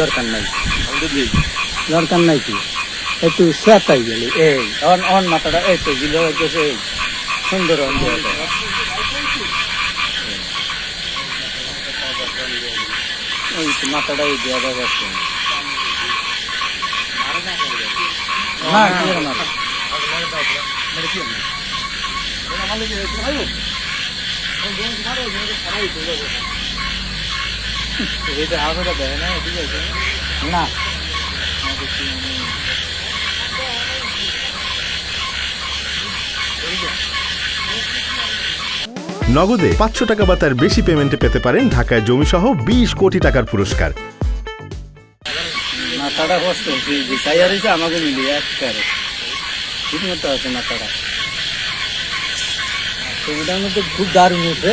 দরকার নাই। দরকার নাই কি? একটু সেতাই গেলি এই অন অন মাথাটা এই তো দিল হইতেছে এই সুন্দর অন। ওই মাথাটা এই দেওয়া যাচ্ছে না কি মাথা এটা আগে দেয় না। ঠিক আছে না নগদে পাঁচশো টাকা বা তার বেশি পেমেন্টে পেতে পারেন ঢাকায় জমিসহ বিশ কোটি টাকার পুরস্কার। মাথাটা কষ্ট আর হয়েছে আমাকে মিলি একবারে ঠিক মতো আছে মাথাটা মধ্যে খুব দারুণ উঠে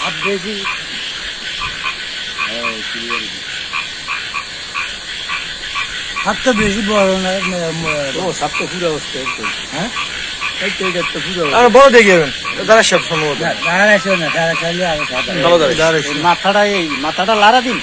হাত বেশি হাতটা বেশি বড় না ও সাতটা পুরো অবস্থা একটু হ্যাঁ বড় দেখে যাবেন দাঁড়া সব সম্ভবত না দাঁড়াইছে। মাথাটা এই মাথাটা লাড়া দিন।